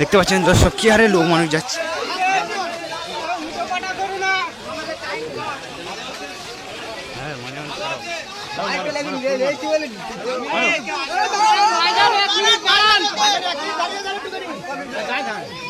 দেখতে পাচ্ছেন দর্শক কি হারে লোক মানুষ যাচ্ছে। যেখানে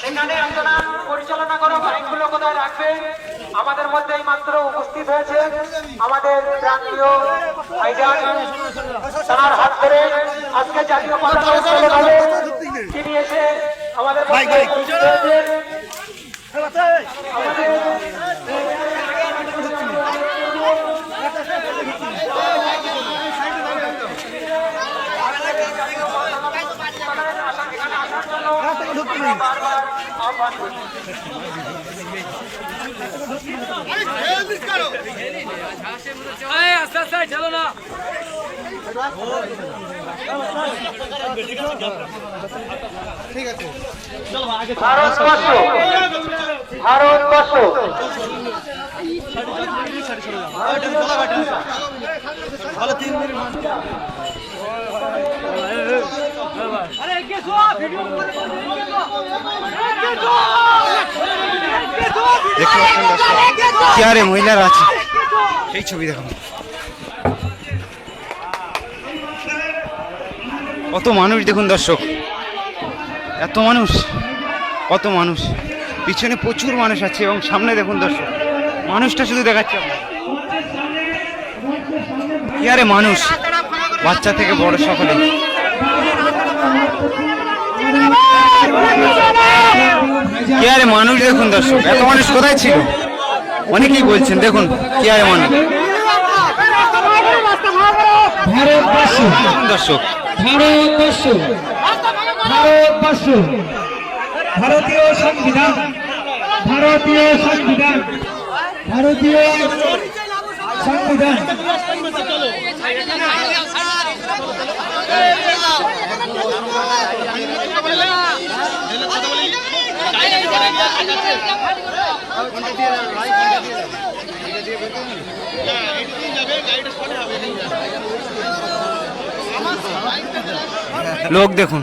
সেখানে পরিচালনা করো মাইকগুলো কোথায় রাখবেন? আমাদের মধ্যেই মাত্র উপস্থিত হয়েছে আমাদের ভাইজান। তার হাত ধরে আজকে জাতীয় পতাকা উত্তোলন হবে তিনি এসে আমাদের উপস্থিত হয়েছেন। আমাদের এখানে আসার জন্য আমরা কি হারে মহিলারা আছে সেই ছবি দেখুন কত মানুষ দেখুন দর্শক, এত মানুষ, কত মানুষ, পিছনে প্রচুর মানুষ আছে এবং সামনে দেখুন দর্শক। মানুষটা শুধু দেখাচ্ছে। কি আরে মানুষ? বাচ্চা থেকে বড় সকলে। কি আরে মানুষ দেখুন দর্শক এত মানুষ কোথায় ছিল? অনেকেই বলছেন দেখুন কি আরে মানুষ। দর্শক। ভারতীয় সংবিধান। ভারতীয় সংবিধান। ভারতীয় সংবিধান। লোক দেখুন।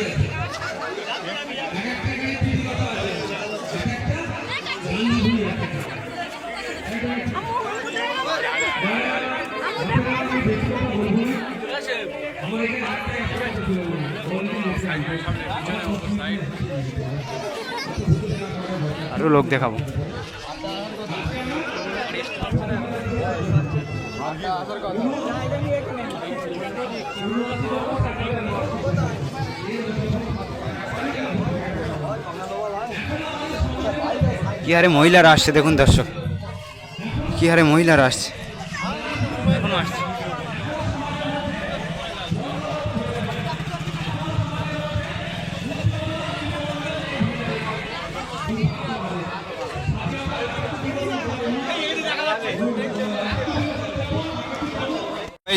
আরও লোক দেখাবো। কি হারে মহিলারা আসছে দেখুন দর্শক। কি হারে মহিলারা আসছে।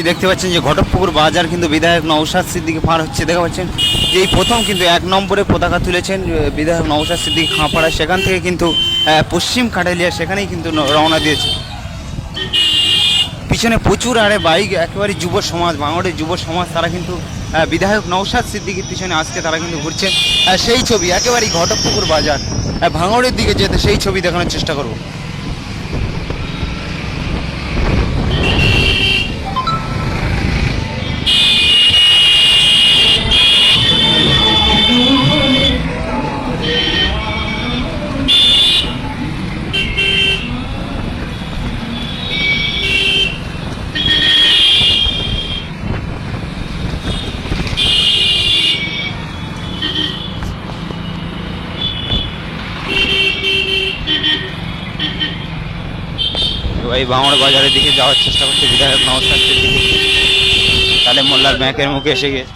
দেখতে পাচ্ছেন যে ঘটকপুকুর বাজার কিন্তু বিধায়ক নৌসাদ সিদ্দিকি পার হচ্ছে। দেখা পাচ্ছেন যে এই প্রথম কিন্তু এক নম্বরে পতাকা তুলেছেন বিধায়ক নৌসাদ সিদ্দিকি খাঁপাড়া। সেখান থেকে কিন্তু পশ্চিম কাটালিয়া সেখানেই কিন্তু রওনা দিয়েছে। পিছনে প্রচুর আরে বাইক, একেবারে যুব সমাজ বাঙালির যুব সমাজ, তারা কিন্তু বিধায়ক নৌসাদ সিদ্দিকির পিছনে আজকে তারা কিন্তু ঘুরছে। সেই ছবি, একেবারেই ঘটকপুকুর বাজার। ভাঙড়ের দিকে যেতে সেই ছবি দেখানোর চেষ্টা করব। একেবারে বাঙড় বাজারের দিকে যাওয়ার চেষ্টা করছে, বিধায়ক নবশাস্ত্রীর দিকে তাহলে মোল্লার ব্যাংকের মুখে এসে গিয়ে।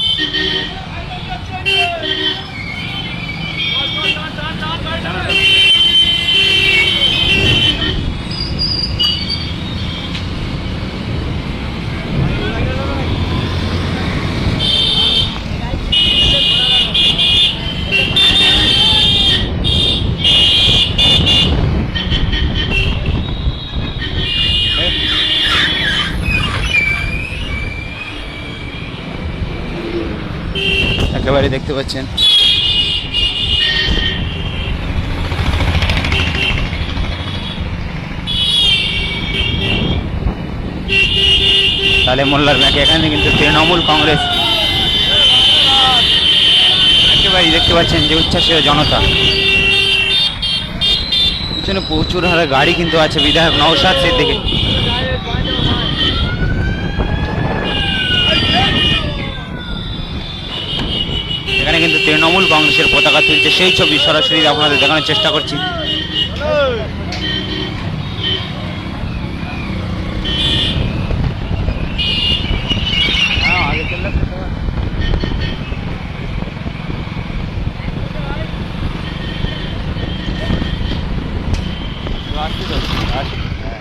একেবারে দেখতে পাচ্ছেন। তাহলে মোল্লার ব্যাংকে এখানে কিন্তু তৃণমূল কংগ্রেস। একেবারেই দেখতে পাচ্ছেন যে উচ্ছ্বাসীয় জনতা। পিছনে প্রচুর হারে গাড়ি কিন্তু আছে বিধায়ক নওশাদ সিদ্দিকে এখানে কিন্তু তৃণমূল কংগ্রেসের পতাকা তুলছে। সেই ছবি সরাসরি আপনাদের দেখানোর চেষ্টা করছি হ্যাঁ, আগে চললে তো তোমার- আসছি তো, আসছি, হ্যাঁ।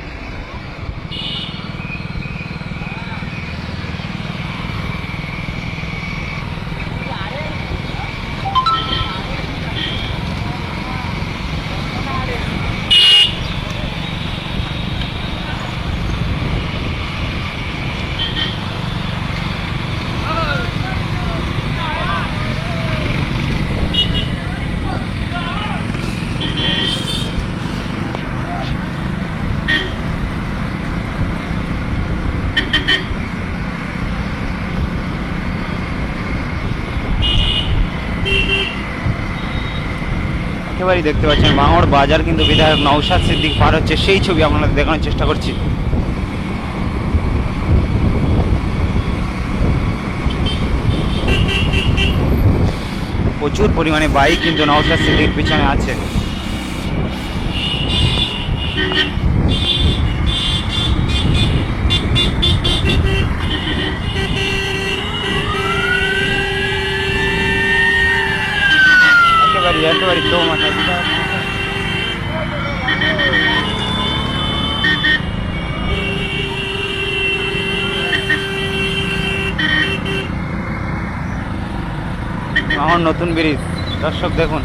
একেবারেই দেখতে পাচ্ছেন বাঙড় বাজার কিন্তু বিধায়ক নওশাদ সিদ্দিক পার হচ্ছে, সেই ছবি আপনাদের দেখানোর চেষ্টা করছি। প্রচুর পরিমাণে বাইক কিন্তু নওশাদ সিদ্দিক পিছনে আছে। একেবারে একেবারে চৌ মাথা আমার নতুন ব্রিজ। দর্শক দেখুন।